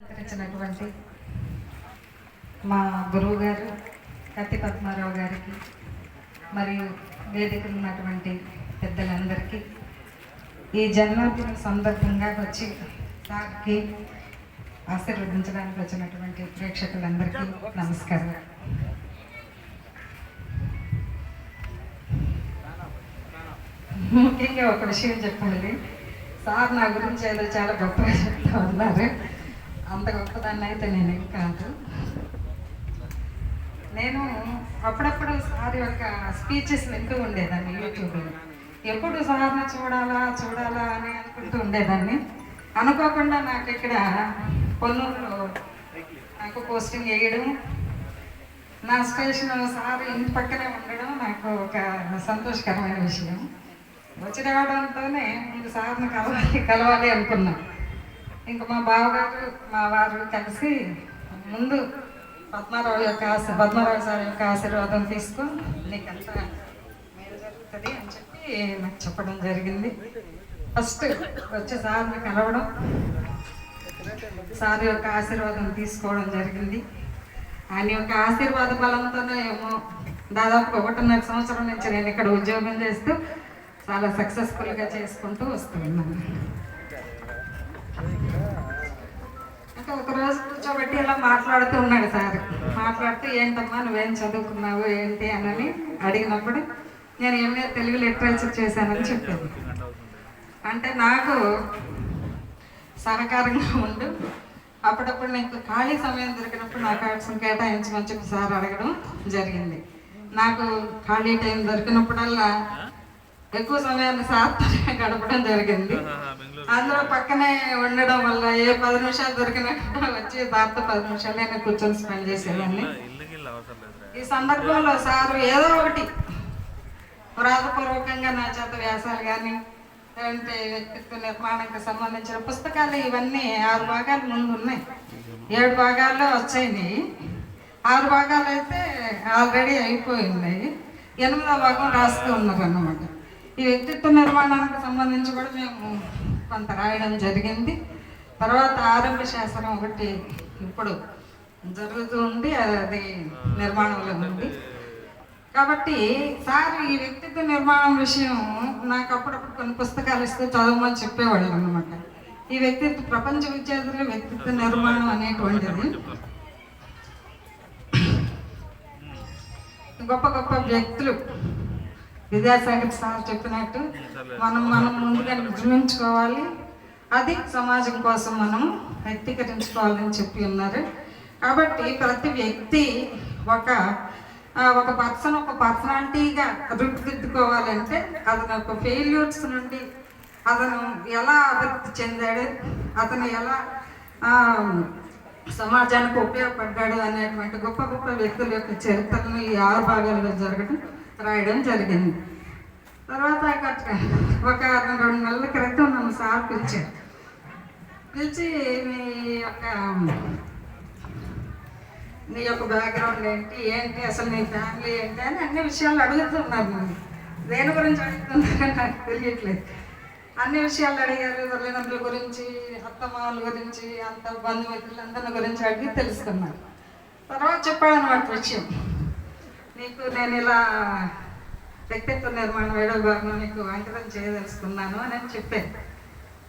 సహకరించినటువంటి మా గురువు గారు కత్తి పద్మారావు గారికి మరియు వేదికలు ఉన్నటువంటి పెద్దలందరికీ ఈ జన్మదిన సందర్భంగా వచ్చి సార్కి ఆశీర్వదించడానికి వచ్చినటువంటి ప్రేక్షకులందరికీ నమస్కారం. ముఖ్యంగా ఒక విషయం చెప్పాలి. సార్ నా గురించి ఏదో చాలా గొప్పగా చెప్తా ఉన్నారు. అంత గొప్పదాన్ని అయితే నేనేం కాదు. నేను అప్పుడప్పుడు సార్ యొక్క స్పీచెస్ వింటూ ఉండేదాన్ని యూట్యూబ్లో. ఎప్పుడు సార్ని చూడాలా చూడాలా అని అనుకుంటూ ఉండేదాన్ని. అనుకోకుండా నాకు ఇక్కడ పొన్నూరులో నాకు పోస్టింగ్ వేయడం నా స్టేషన్ సార్ ఇంటి పక్కనే ఉండడం నాకు ఒక సంతోషకరమైన విషయం. వచ్చి రావడంతోనే ముందు సార్ని కలవాలి కలవాలి అనుకున్నాను ఇంక మా బావగారు మా వారు కలిసి ముందు పద్మారావు యొక్క ఆశ పద్మారావు సార్ యొక్క ఆశీర్వాదం తీసుకుని నీకంతా మేలు జరుగుతుంది అని చెప్పి నాకు చెప్పడం జరిగింది. ఫస్ట్ వచ్చే సార్ని కలవడం సార్ యొక్క ఆశీర్వాదం తీసుకోవడం జరిగింది. ఆయన యొక్క ఆశీర్వాద బలంతోనే ఏమో దాదాపు ఒకటిన్నర సంవత్సరం నుంచి నేను ఇక్కడ ఉద్యోగం చేస్తూ చాలా సక్సెస్ఫుల్గా చేసుకుంటూ వస్తున్నాను ఒక రోజు కూర్చోబెట్టి ఇలా మాట్లాడుతూ ఉన్నాడు సార్. మాట్లాడుతూ ఏంటమ్మా నువ్వేం చదువుకున్నావు ఏంటి? అని అడిగినప్పుడు నేను ఎంఏ తెలుగు లిటరేచర్ చేశానని చెప్పాను. అంటే నాకు సహకారంగా ఉండు. అప్పుడప్పుడు నీకు ఖాళీ సమయం దొరికినప్పుడు నాకు ఆర్ట్స్ని కేటాయించమని చెప్పి సార్ అడగడం జరిగింది. నాకు ఖాళీ టైం దొరికినప్పుడల్లా ఎక్కువ సమయాన్ని సార్తో గడపడం జరిగింది. అందులో పక్కనే ఉండడం వల్ల ఏ పది నిమిషాలు దొరికినా కూడా వచ్చి సార్తో పది నిమిషాలు నేను కూర్చొని స్పెండ్ చేసేదాన్ని ఈ సందర్భంలో సారు ఏదో ఒకటి వ్రాతపూర్వకంగా నా చేత వ్యాసాలు కానీ లేదంటే వ్యక్తిత్వ నిర్మాణానికి సంబంధించిన పుస్తకాలు ఇవన్నీ ఆరు భాగాలు ముందు ఉన్నాయి. ఏడు భాగాల్లో వచ్చాయి. ఆరు భాగాలు అయితే ఆల్రెడీ అయిపోయింది. ఎనిమిదో భాగం రాస్తూ ఉన్నారు అన్నమాట ఈ వ్యక్తిత్వ నిర్మాణానికి సంబంధించి కూడా మేము కొంత రాయడం జరిగింది. తర్వాత ఆరంభ శాస్త్రం ఒకటి ఇప్పుడు జరుగుతూ ఉంది అది నిర్మాణంలో ఉంది. కాబట్టి సార్ ఈ వ్యక్తిత్వ నిర్మాణం విషయం నాకు అప్పుడప్పుడు కొన్ని పుస్తకాలు ఇస్తే చదవమని చెప్పేవాళ్ళు అనమాట ఈ వ్యక్తిత్వ ప్రపంచ విద్యార్థుల వ్యక్తిత్వ నిర్మాణం అనేటువంటిది గొప్ప గొప్ప వ్యక్తులు విద్యాసాగర్ సార్ చెప్పినట్టు మనం మనం ముందుగా నిర్మించుకోవాలి. అది సమాజం కోసం మనం వ్యక్తీకరించుకోవాలని చెప్పి ఉన్నారు. కాబట్టి ప్రతి వ్యక్తి ఒక ఒక పర్సన్ ఒక పర్సనాలిటీగా రూపుదిద్దుకోవాలంటే అతను ఒక ఫెయిల్యూర్స్ నుండి అతను ఎలా అభివృద్ధి చెందాడు అతను ఎలా సమాజానికి ఉపయోగపడ్డాడు అనేటువంటి గొప్ప గొప్ప వ్యక్తుల యొక్క చరిత్రను ఈ ఆరు భాగాల్లో జరగడం రాయడం జరిగింది. తర్వాత ఒక- రెండు నెలల క్రితం నన్ను సార్ పిలిచారు. పిలిచి మీ యొక్క నీ యొక్క బ్యాక్గ్రౌండ్ ఏంటి ఏంటి అసలు నీ ఫ్యామిలీ ఏంటి అని అన్ని విషయాలు అడుగుతున్నారు నన్ను. దేని గురించి అడుగుతున్నారని నాకు తెలియట్లేదు. అన్ని విషయాలు అడిగారు తల్లిదండ్రుల గురించి అత్తమామల గురించి అంత బంధుమిత్రులందరి గురించి అడిగి తెలుసుకున్నారు. తర్వాత చెప్పాడనమాట విషయం. నీకు నేను ఇలా వ్యక్తిత్వ నిర్మాణం ఏడో భాగం నీకు అంకితం చేయదలుచుకున్నాను అని చెప్పాను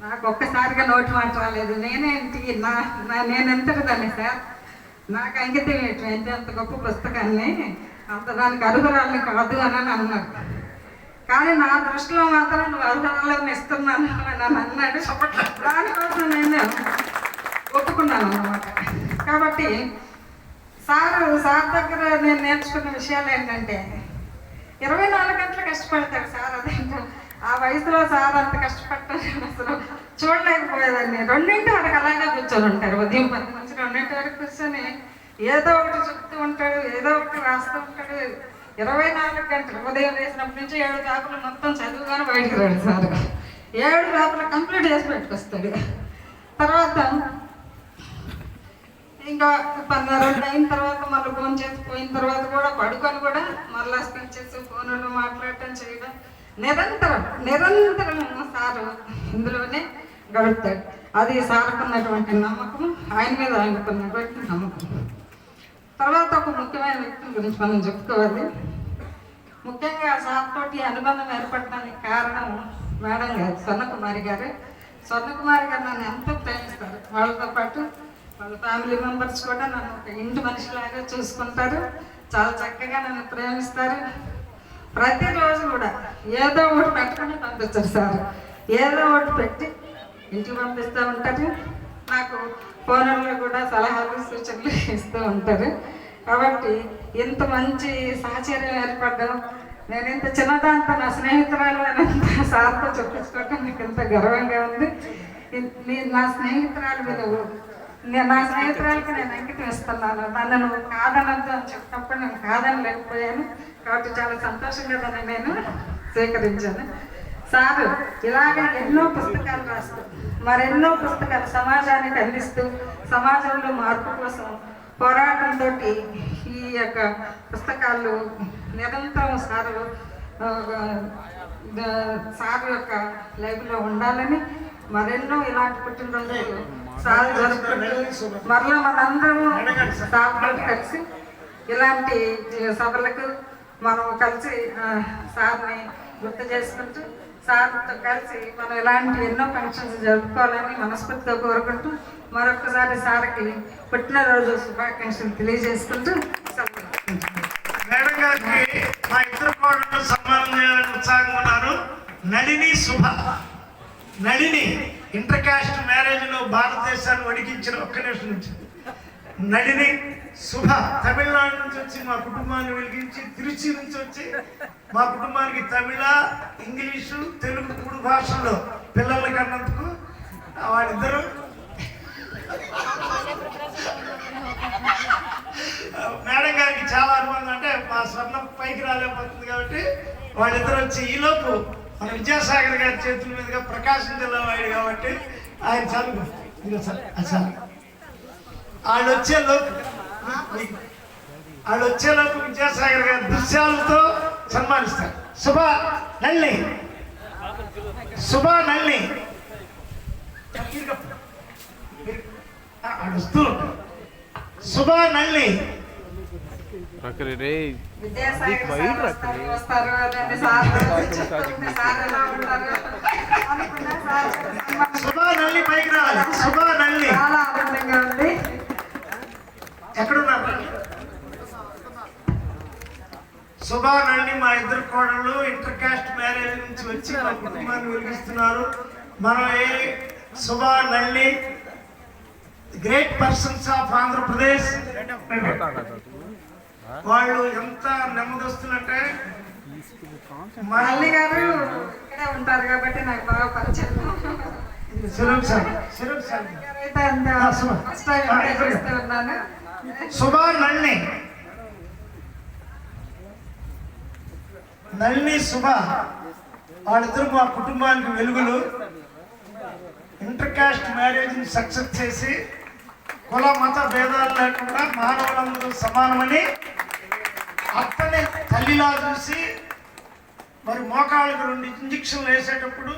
నాకు ఒక్కసారిగా నోటి మాట రాలేదు. నేనేంటి? నా నా నేనెంతటి దాన్ని సార్? నాకు అంకితం ఏంటి? అంత గొప్ప పుస్తకాన్ని అంత దానికి అర్హురాలని కాదు అని అని అన్నారు కానీ నా దృష్టిలో మాత్రం నువ్వు అర్హురాలను ఇస్తున్నాను అని అని అన్నాడు. దానికోసం నేను ఒప్పుకున్నాను అన్నమాట. కాబట్టి సార్ సార్ దగ్గర నేను నేర్చుకున్న విషయాలు ఏంటంటే ఇరవై నాలుగు గంటలు కష్టపడతాడు సార్ అదేంటో ఆ వయసులో సార్ అంత కష్టపడతాడు నేను అసలు. చూడలేకపోయేదాన్ని. రెండింటి వరకు అలాగే కూర్చొని ఉంటారు. ఉదయం పది నుంచి రెండింటి వరకు కూర్చొని ఏదో ఒకటి చెప్తూ ఉంటాడు ఏదో ఒకటి రాస్తూ ఉంటాడు. ఇరవై నాలుగు గంటలు ఉదయం వేసినప్పటి నుంచి ఏడు పేపర్లు మొత్తం చదువుగానే బయటకు రాడు సార్. ఏడు పేపర్లు కంప్లీట్ చేసి పెట్టుకొస్తాడు. తర్వాత ఇంకా పన్నెండు రోజులు అయిన తర్వాత మళ్ళీ ఫోన్ చేసి పోయిన తర్వాత కూడా పడుకొని కూడా మళ్ళీ స్పీచెస్ ఫోన్లో మాట్లాడటం చేయడం నిరంతరం నిరంతరం సారు ఇందులోనే గడుపుతాడు. అది సారుకున్నటువంటి నమ్మకం ఆయన మీద ఆయనకున్నటువంటి నమ్మకం. తర్వాత ఒక ముఖ్యమైన వ్యక్తి గురించి మనం చెప్పుకోవాలి. ముఖ్యంగా సార్ తోటి అనుబంధం ఏర్పడడానికి కారణం మేడం గారు స్వర్ణకుమారి గారు. స్వర్ణకుమారి గారు నన్ను ఎంతో ప్రేమిస్తారు. వాళ్ళతో పాటు వాళ్ళ ఫ్యామిలీ మెంబర్స్ కూడా నన్ను ఒక ఇంటి మనిషిలాగా చూసుకుంటారు. చాలా చక్కగా నన్ను ప్రేమిస్తారు. ప్రతిరోజు కూడా ఏదో ఒకటి పెట్టుకుని పంపిస్తారు సార్. ఏదో ఒకటి పెట్టి ఇంటికి పంపిస్తూ ఉంటారు. నాకు ఫోన్లో కూడా సలహాలు సూచనలు ఇస్తూ ఉంటారు. కాబట్టి ఇంత మంచి సాహచర్యం ఏర్పడడం నేను ఇంత చిన్నదాంతో నా స్నేహితురాలు అని సార్తో చెప్పించుకోవటం నాకు ఇంత గర్వంగా ఉంది. నా స్నేహితురాలు విలువ నేను నా స్నేహితురాలకి నేను అంకితం ఇస్తున్నాను నన్ను నువ్వు కాదనద్దు అని చెప్పినప్పుడు నేను కాదని లేకపోయాను కాబట్టి చాలా సంతోషంగా దాన్ని నేను స్వీకరించాను. సారు ఇలాగే ఎన్నో పుస్తకాలు రాస్తూ మరెన్నో పుస్తకాలు సమాజానికి అందిస్తూ సమాజంలో మార్పు కోసం పోరాటంతో ఈ యొక్క పుస్తకాలు నిరంతరం సారు సారు యొక్క లైఫ్లో ఉండాలని మరెన్నో ఇలాంటి పుట్టినరోజులు సార్ జరుపుకుంటూ మరలా మనందరము సార్తో కలిసి ఇలాంటి సభలకు మనం కలిసి సార్ని గుర్తు చేసుకుంటూ సార్తో కలిసి మనం ఇలాంటి ఎన్నో ఫంక్షన్స్ జరుపుకోవాలని మనస్ఫూర్తిగా కోరుకుంటూ మరొకసారి సార్కి పుట్టినరోజు శుభాకాంక్షలు తెలియజేసుకుంటూ మేడం గారికి మా ఇద్దరు కోడళ్ళు సన్మానం చేయాలని ఉత్సాహంగా ఉన్నారు. నళిని శుభ నళిని ఇంటర్ క్యాస్ట్ మ్యారేజ్లో భారతదేశాన్ని వణికించిన ఒక్క నిమిషం నుంచి. నడిని శుభ తమిళనాడు నుంచి వచ్చి మా కుటుంబాన్ని వెలిగించి తిరుచి నుంచి వచ్చి మా కుటుంబానికి తమిళ ఇంగ్లీషు తెలుగు మూడు భాషల్లో పిల్లలకి అన్నందుకు వాళ్ళిద్దరూ మేడం గారికి చాలా అనుబంధం. అంటే మా స్వర్ణం పైకి రాలేకపోతుంది కాబట్టి వాళ్ళిద్దరు వచ్చి ఈలోపు మన విద్యాసాగర్ గారి చేతుల మీదుగా ప్రకాశం జిల్లా వాడు కాబట్టి ఆయన చదువు ఇదిగో సార్ అది చాలు వాళ్ళు వాళ్ళు విద్యాసాగర్ గారి దృశ్యాలతో సన్మానిస్తారు. శుభ నల్లి శుభ నల్లి వాళ్ళు వస్తూ శుభ నల్లి విద్యాసాగర్ సార్ వస్తారు, చాలా ఆనందంగా ఉంది. ఎక్కడున్నారు శుభా మా ఇద్దరు కోడళ్ళు ఇంటర్ కాస్ట్ మ్యారేజ్ నుంచి వచ్చి మా కుటుంబాన్ని వెలిగిస్తున్నారు. మనం ఏ శుభా నల్లి గ్రేట్ పర్సన్స్ ఆఫ్ ఆంధ్రప్రదేశ్. వాళ్ళు ఎంత నెమ్మదొస్తున్నట్టే మల్లి గారు ఇక్కడే ఉంటారు కాబట్టి నాకు బాగా పరిచయం. శుభా నల్ని వాళ్ళిద్దరు మా కుటుంబానికి వెలుగులు. ఇంటర్ కాస్ట్ మ్యారేజ్ సక్సెస్ చేసి కుల మత భేదాలు లేకుండా మానవులందరూ సమానమని అత్తనే తల్లిలా చూసి మరి మోకాళ్ళకి రెండు ఇంజక్షన్లు వేసేటప్పుడు